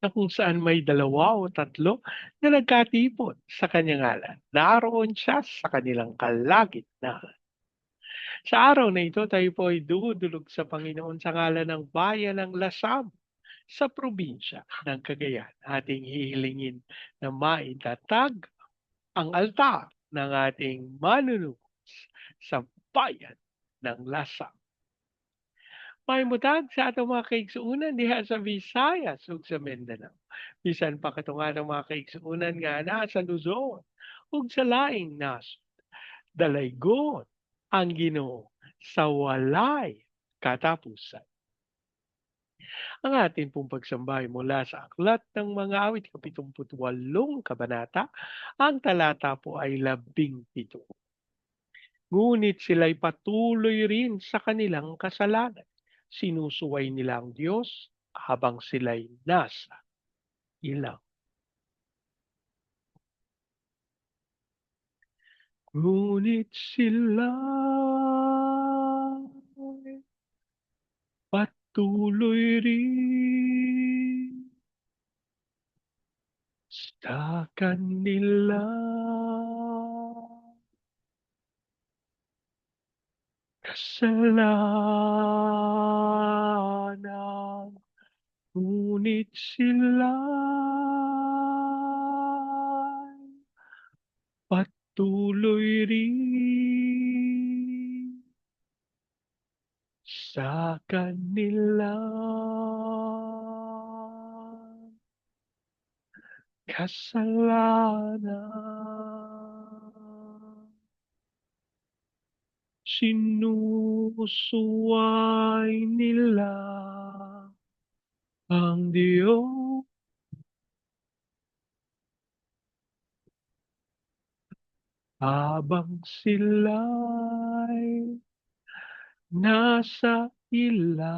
na kung saan may dalawa o tatlo na nagkatipon sa kanyang ngalan. Naroon siya sa kanilang kalagitnaan. Sa araw na ito, tayo po ay dudulog sa Panginoon sa ngalan ng bayan ng Lasam sa probinsya ng Cagayan. Ating hihilingin na maitatag ang altar ng ating manunubos sa bayan ng Lasam. May mutag sa atong mga kaigsuunan diha sa Visayas ug sa Mindanao. Bisan pa katunga ng mga kaigsuunan nga naa sa Luzon ug sa laing nasod. Dalaygon ang Ginoo sa walay katapusan. Ang atin pong pagsambay mula sa Aklat ng Mga Awit, kapitumputwalong kabanata, ang talata po ay labing pito. Ngunit sila'y patuloy rin sa kanilang kasalanan. Sinusuway nila ang Diyos habang sila'y nasa ilaw. Ngunit sila patuloy rin sa kanila kasalanan. Ngunit sila patuloy rin sa kanila kasalanan. Sinusuway nila ang Diyos habang sila'y nasa ilaw.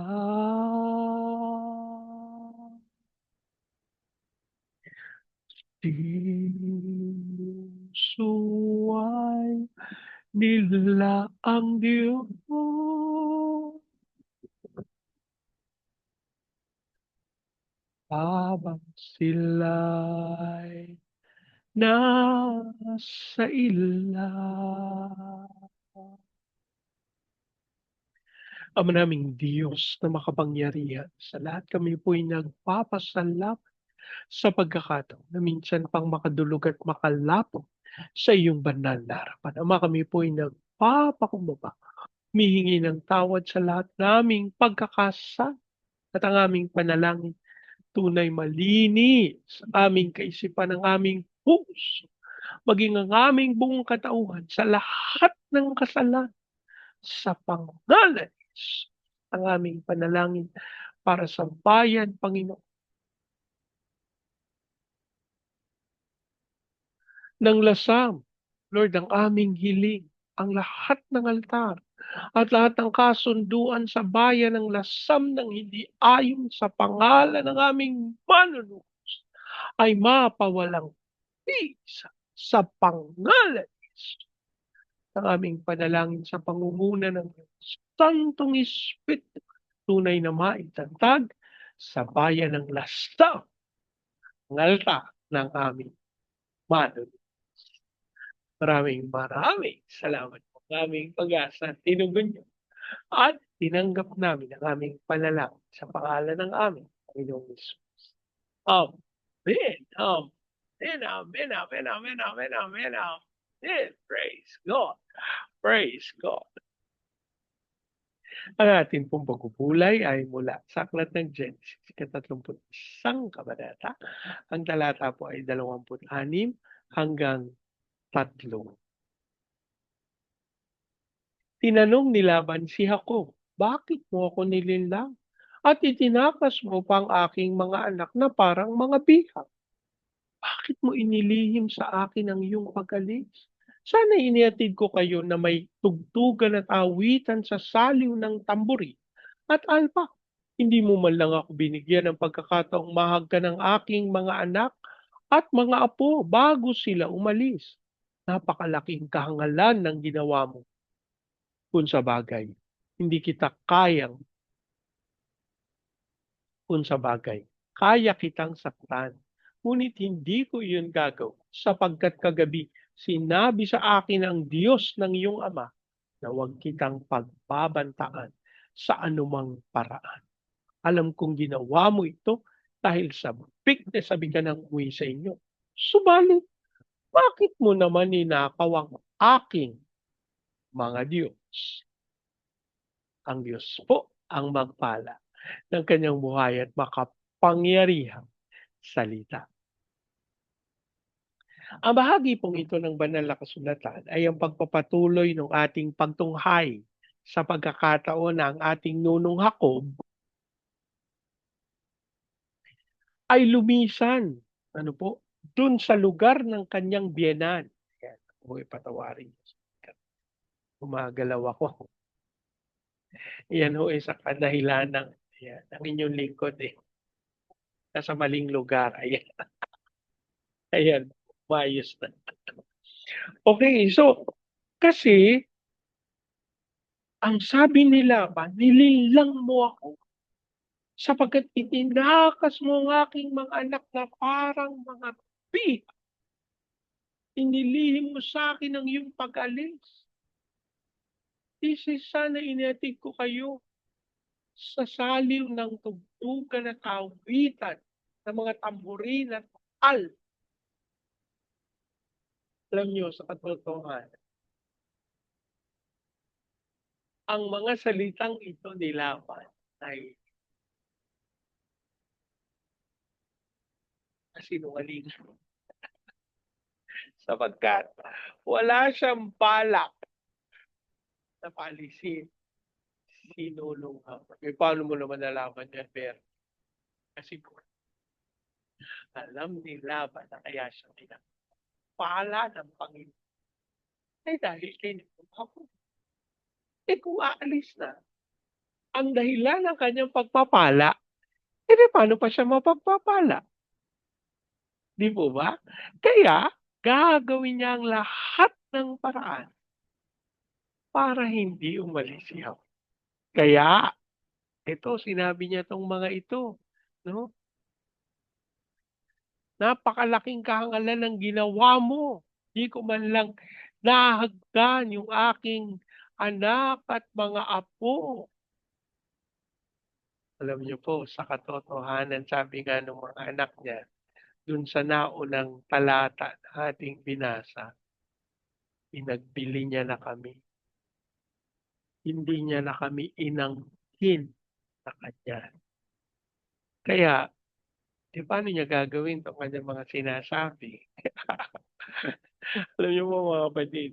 Sinusuway nila ang Diyos habang sila'y nasa ilaw. Ama naming Diyos na makapangyarihan, sa lahat kami po'y nagpapasalamat sa pagkakataon na minsan pang makadulog at makalapot sa iyong banal na harapan. Ama kami po'y nagpapakumbaba, humihingi ng tawad sa lahat naming pagkakasal at ang aming panalangin tunay malinis aming kaisipan ng aming puso, maging ang aming buong katauhan sa lahat ng kasalanan sa pangalan ang aming panalangin para sa bayan, Panginoon. Ng lasam, Lord, ang aming hiling, ang lahat ng altar at lahat ng kasunduan sa bayan ng lasam ng hindi ayon sa pangalan ng aming manunubos ay mapawalang pisa sa pangalan. Ang aming panalangin sa pangunguna ng Santong Espiritu tunay na maitatag sa bayan ng lasam ang altar ng aming manunubos. Maraming maraming salamat po sa aming pag-asa tinugon niyo. At tinanggap namin ang aming panalangin sa pangalan ng aming Panginoong Jesus. Amen. Amen. Amen. Amen. Amen. Amen. Amen. Amen. Praise God. Praise God. Ang ating pong pagpupulay ay mula sa aklat ng Genesis, ikatatlumput isang kabanata. Ang talata po ay dalawamput anim hanggang tatlo. Tinanong ni Laban si Jacob, bakit mo ako nilinlang? at itinakas mo pa ang aking mga anak na parang mga bihag. Bakit mo inilihim sa akin ang iyong pag-alis? Sana inihatid ko kayo na may tugtugan at awitan sa saliw ng tamburi at alpa. Hindi mo man lang ako binigyan ng pagkakataong mahagka ng aking mga anak at mga apo bago sila umalis. Napakalaking kahangalan ng ginawa mo. Kung sa bagay, hindi kita kayang kung sa bagay, kaya kitang saktan. Ngunit hindi ko iyon gagaw sapagkat kagabi sinabi sa akin ang Diyos ng iyong ama na huwag kitang pagbabantaan sa anumang paraan. Alam kong ginawa mo ito dahil sa big na sabi ka ng uwi sa inyo. Subalit, bakit mo naman ninakaw ang aking mga Diyos? Ang Diyos po ang magpala ng kanyang buhay at makapangyarihang salita. Ang bahagi pong ito ng banal na kasulatan ay ang pagpapatuloy ng ating pagtunghay sa pagkakataon na ang ating nunong Hakob ay lumisan ano po, dun sa lugar ng kanyang biyenan. Yan, huwag patawarin. Gumagalaw ako. Yan ho isa kadahilan ng yan, ang inyong lingkod eh. Nasa maling lugar. Ayan. Ayan, maayos na. Okay, so, kasi, ang sabi nila ba, nililang mo ako sapagkat itinakas mo ang aking mga anak na parang mga pi. Inilihim mo sa akin ang iyong pag-alis. This is sana inatig ko kayo sa saliw ng tugtugan at awitan ng mga tamburin at al. Alam niyo, sa katotohanan, ang mga salitang ito nilaban ay kasinungalingan. Sapagkat wala siyang balak na palisin sinulong ako. Eh, paano mo naman nalaman yan, Pero? Kasi po, alam nila ba na kaya siya pinapala ng Panginoon? Eh dahil kay ako. Eh kung aalis na, ang dahilan ng kanyang pagpapala, eh paano pa siya mapagpapala? Di po ba? Kaya, gagawin niya ang lahat ng paraan para hindi umalis siya. Kaya, ito, sinabi niya tong mga ito, no? Napakalaking kahangalan ng ginawa mo. Di ko man lang nahagdan yung aking anak at mga apo. Alam niyo po, sa katotohanan, sabi nga ng mga anak niya, dun sa naunang talata na ating binasa, pinagbili niya na kami hindi niya na kami inangkin sa kanya. Kaya, di paano niya gagawin itong kanyang mga sinasabi? Alam niyo po mga kapatid,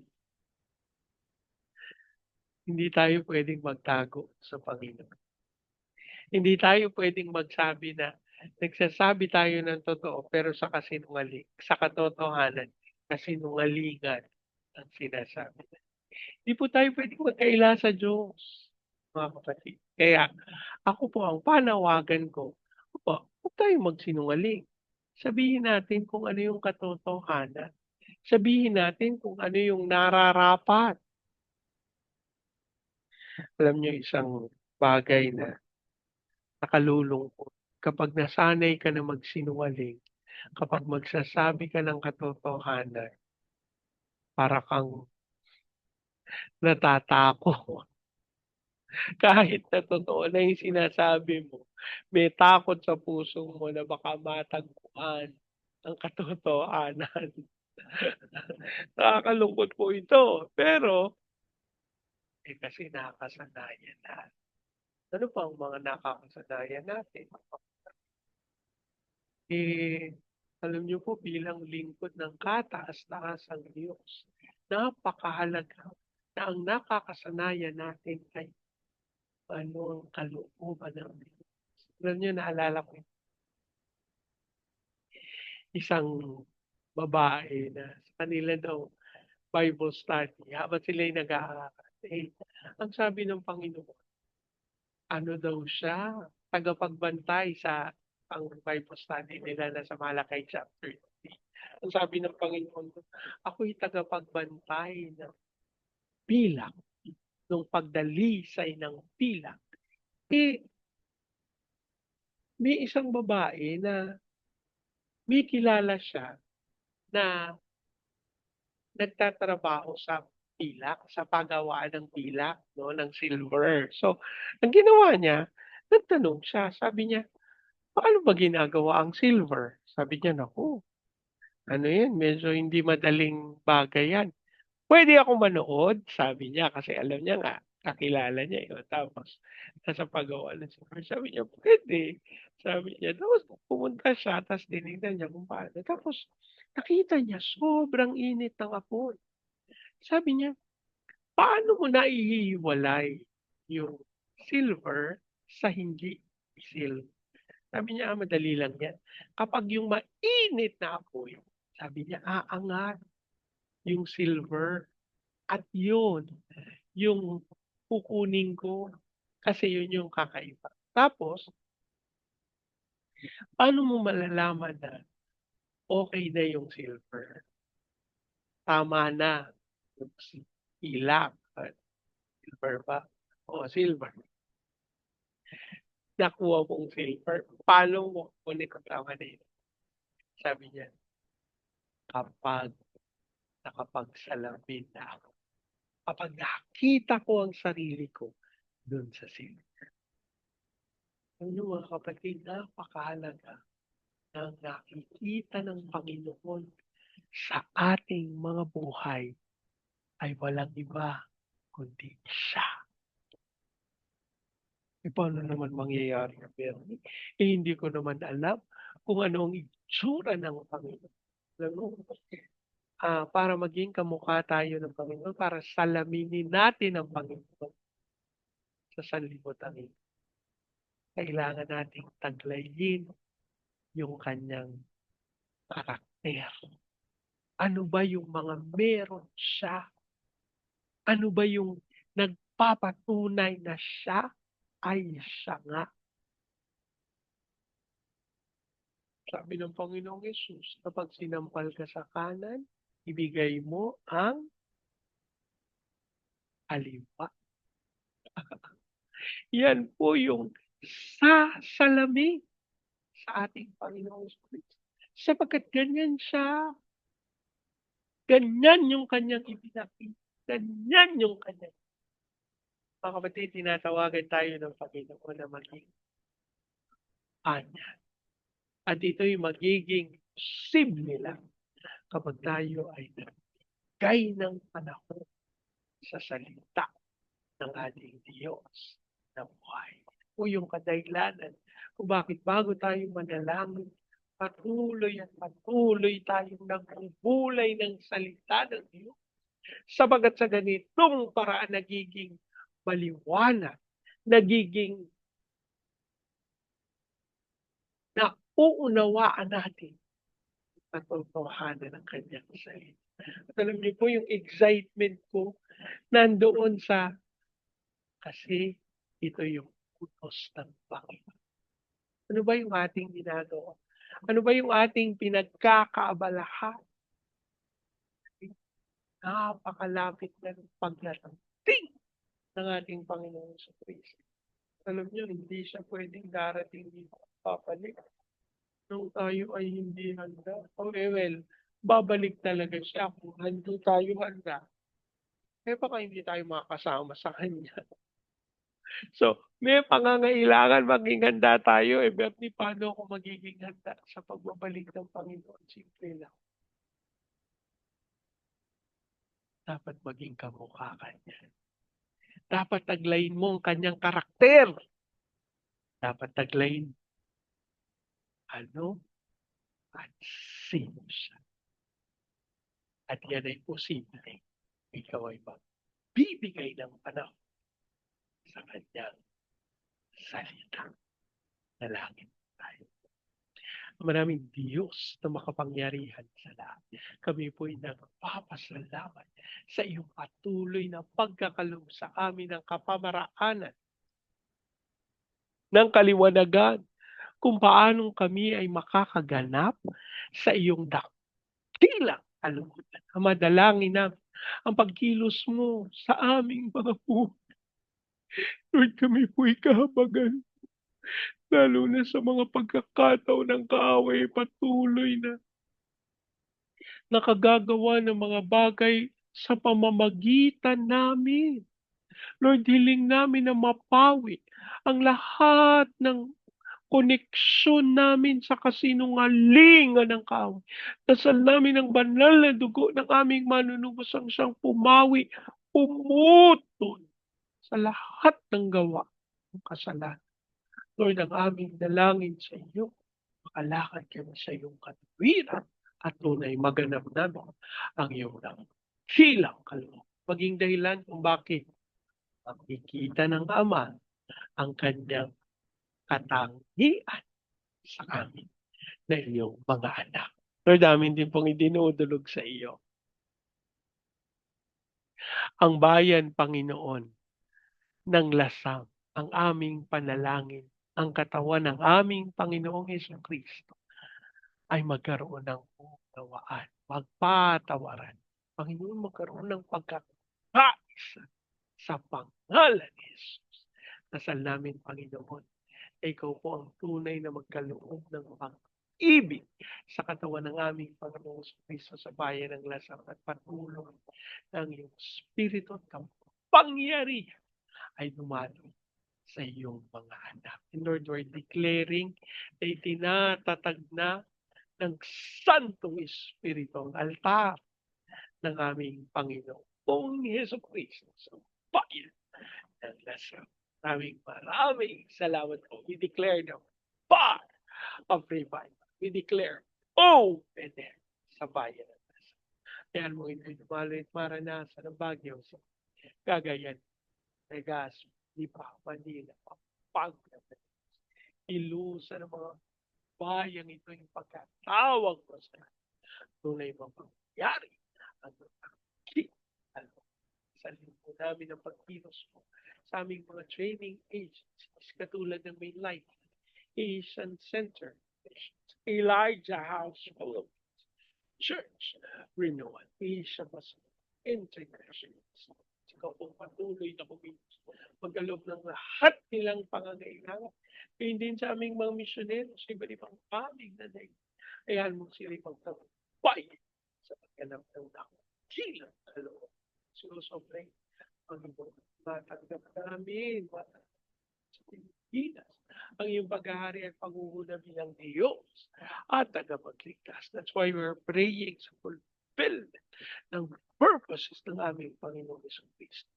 hindi tayo pwedeng magtago sa Panginoon. Hindi tayo pwedeng magsabi na nagsasabi tayo ng totoo pero sa kasinungaling, sa katotohanan, kasinungalingan ang sinasabi. Hindi po tayo pwedeng magkaila sa Diyos, mga kapatid. Kaya ako po ang panawagan ko, po, huwag tayong magsinungaling. Sabihin natin kung ano yung katotohanan. Sabihin natin kung ano yung nararapat. Alam niyo isang bagay na nakalulungkot. Kapag nasanay ka na magsinungaling, kapag magsasabi ka ng katotohanan, para kang natatakot. Kahit na totoo na yung sinasabi mo, may takot sa puso mo na baka matagpuan ang katotohanan. Nakakalungkot po ito. Pero, eh kasi nakakasanayan na. Ano pa ang mga nakakasanayan natin? Eh, alam niyo po, bilang lingkod ng kataas-taasang Diyos, napakahalaga na ang nakakasanayan natin ay ano ang kalooban ng Diyos. Alam niyo naalala ko isang babae na sa kanila daw Bible study habang sila'y nag-aaral, eh, ang sabi ng Panginoon, ano daw siya, tagapagbantay sa ang Bible study nila nasa Malakay chapter 3. Ang sabi ng Panginoon, ako'y tagapagbantay ng pilak, ng pagdalisay ng pilak. Eh, may isang babae na may kilala siya na nagtatrabaho sa pilak, sa paggawaan ng pilak, no, ng silver. So, ang ginawa niya, nagtanong siya, sabi niya, paano ba ginagawa ang silver? Sabi niya, naku, ano yan, medyo hindi madaling bagay yan. Pwede ako manood, sabi niya, kasi alam niya nga, kakilala niya yun. Tapos, nasa paggawa ng silver, sabi niya, pwede. Sabi niya, tapos pumunta siya, tapos dinignan niya kung paano. Tapos, nakita niya, sobrang init ng apoy. Sabi niya, paano mo naihiwalay yung silver sa hindi silver? Sabi niya, ah, madali lang yan. Kapag yung mainit na apoy, sabi niya, aangat yung silver. At yun, yung kukunin ko. Kasi yun yung kakaiba. Tapos, paano mo malalaman na okay na yung silver? Tama na yung. Silver ba? O, silver. Nakuha mong silver. Paano mo ang tama na yun? Sabi niya, kapag nakapagsalamin na ako. Kapag nakita ko ang sarili ko dun sa silver. Alam niyo mga kapatid, napakahalaga na nakikita ng Panginoon sa ating mga buhay ay walang iba kundi siya. E paano naman mangyayari ang Bernie? Eh hindi ko naman alam kung ano ang itsura ng Panginoon. Alam mo, ah, para maging kamukha tayo ng Panginoon, para salaminin natin ang Panginoon sa sanlibutan ito. Kailangan nating taglayin yung kanyang karakter. Ano ba yung mga meron siya? Ano ba yung nagpapatunay na siya ay siya nga? Sabi ng Panginoong Yesus, kapag sinampal ka sa kanan, ibigay mo ang aliwa. Yan po yung sa salamin sa ating Panginoong Kristo. Sapagkat ganyan siya. Ganyan yung kanyang ipinakita. Ganyan yung kanyang. Mga kapatid, tinatawagan tayo ng Panginoon na maging kanya. At ito'y magiging simple lang kapag tayo ay nagbigay ng panahon sa salita ng ating Diyos na buhay. O yung kadahilanan kung bakit bago tayo manalangin, patuloy at patuloy tayong nagbubulay ng salita ng Diyos. Sabagat sa ganitong paraan nagiging maliwanag, nagiging nauunawaan natin ang katotohanan ng kanyang salita. At alam niyo po yung excitement ko nandoon sa kasi ito yung utos ng Panginoon. Ano ba yung ating ginagawa? Ano ba yung ating pinagkakaabalahan? Napakalapit na ng pagdating ng ating Panginoon sa Kristo. Alam niyo, hindi siya pwedeng darating dito papalik nung tayo ay hindi handa. Oh, eh, well, babalik talaga siya kung hindi tayo handa. Eh, baka hindi tayo makasama sa kanya. So, may pangangailangan maging handa tayo. Eh, Bernie, paano ako magiging handa sa pagbabalik ng Panginoon? Simple lang. Dapat maging kamukha kanya. Dapat taglayin mo ang kanyang karakter. Dapat taglayin ano at sino siya. At yan ay posible. Ikaw ay magbibigay ng panahon sa kanyang salita. Manalangin tayo. Maraming Diyos na makapangyarihan sa lahat. Kami po'y nagpapasalamat sa iyong patuloy na pagkakaloob sa amin ng kapamaraanan ng kaliwanagan kung paanong kami ay makakaganap sa iyong dakilang kalooban. Ama, dalangin namin ang pagkilos mo sa aming mga buhay. Lord, kami po'y kahabagan lalo na sa mga pagkakataon ng kaaway patuloy na nakagagawa ng mga bagay sa pamamagitan namin. Lord, hiling namin na mapawi ang lahat ng koneksyon namin sa kasinungalingan ng kaaway. Dasal namin ang banal na dugo ng aming manunubos ang siyang pumawi, pumutol sa lahat ng gawa ng kasalanan. Lord, ang aming dalangin sa iyo, makalakad kami sa iyong katwiran at tunay maganap namin ang iyong hilang kaloob. Maging dahilan kung bakit makikita ng Ama ang kanyang katangian sa amin na iyong mga anak. Lord, amin din pong idinudulog sa iyo. Ang bayan, Panginoon, ng lasang, ang aming panalangin ang katawan ng aming Panginoong Yesu Kristo ay magkaroon ng unawaan, magpatawaran. Panginoon, magkaroon ng pagkakaisa sa pangalan ni Jesus. Dasal namin, Panginoon, ikaw po ang tunay na magkaloob ng pag-ibig sa katawan ng aming Panginoong Kristo sa bayan ng lasang at patuloy ng iyong Espiritu at kapangyarihan ay dumalo sa iyong mga anak. And Lord, we're declaring na itinatatag na ng Santong Espiritu ang altar ng aming Panginoon. Pong Yeso Cristo sa bayan ng Lasal. Maraming maraming salamat po. We declare the bar of revival. We declare open air sa bayan ng Lasal. Kaya mo ito lumalit maranasan ng Bagyo sa Cagayan, Legazpi, di pa Manila, Pampanga, ilusa ng mga bayang ito yung pagkatawag mo sa tunay mapangyari ang ano, sa linggo namin ang pagkilos mo sa aming mga training agencies katulad ng Main Light, Asian Center, Elijah House Fellowship, Church, Renewal, Asia Pacific, International. Ikaw po patuloy na kumilos magkaloob ng lahat nilang pangangailangan. Kaya din sa aming mga misyonero sa iba't ibang panig na day. Ayan mo sila magtabay sa pagganap ng dakilang kaloob. Sinusobrang ang ibang matanggap namin, sa Pilipinas, ang iyong paghahari at pangunguna bilang Diyos at tagapagligtas. That's why we're praying sa fulfillment ng purposes ng aming Panginoon Kristo.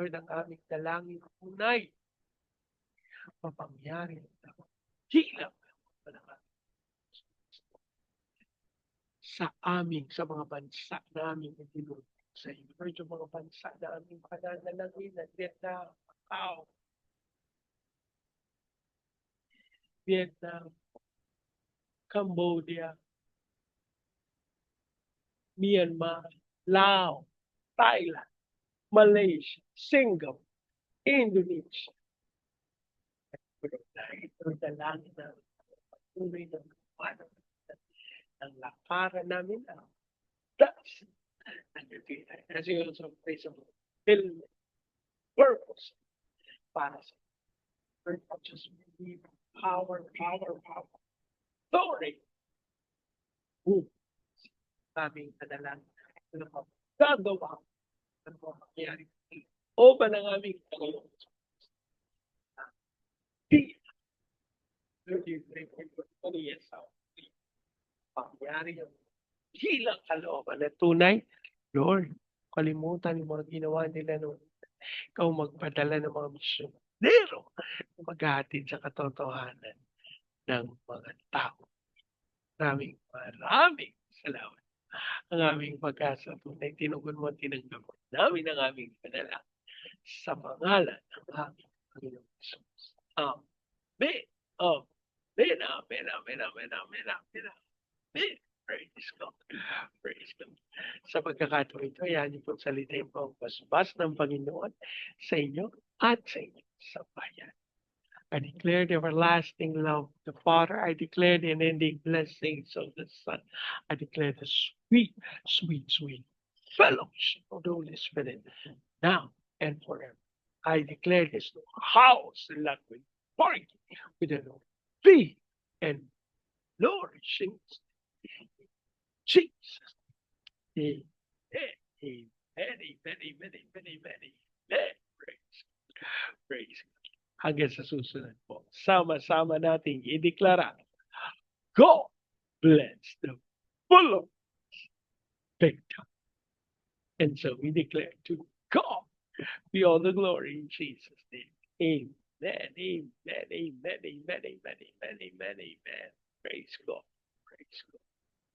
Lord, ang aming dalangin unay, mapangyari hilang sa aming, sa mga bansa namin na dinulog sa iyo. Lord, yung mga bansa na aming pananalangin na Vietnam, Macau, Vietnam, Cambodia, Myanmar, Laos, Thailand, Malaysia, Singapore, Indonesia. Ito dalangin na patuloy ng paano ng lakaran namin ang das as you also pray sa fulfillment purpose para sa Lord, just believe power, power, power, authority. Boom. Aming kadalangin magagawa ano ba mangyayari? O ba ng aming Panginoon? Pangyari yung hilang kalooban na tunay, Lord, kalimutan yung mga ginawa nila noon. Ikaw magpadala ng mga misyonero na maghahatid sa katotohanan ng mga tao. Maraming maraming salamat ang aming pag-asa tunay tinugon mo at tinanggap namin ang aming panalangin sa pangalan ng aming Panginoon Jesus. Amen. Amen, amen, amen, amen, amen, amen, amen. Praise God. Praise God. Sa pagkakataon ito, yan niyo po salita yung pangpasbas ng Panginoon sa inyo at sa inyo sa bayan. I declare the everlasting love of the Father. I declare the unending blessings of the Son. I declare the sweet, sweet, sweet fellowship of the Holy Spirit now and forever. I declare this house that will party with the free and nourishing Jesus. Amen. Amen. Amen. Amen. Amen. Amen. Praise. Praise. Hanggang sa susunod po. Sama-sama nating ideklara. God bless the full of. And so we declare to God be all the glory in Jesus' name. Amen. Amen. Amen. Amen. Amen. Amen. Amen. Amen. Praise God. Praise God.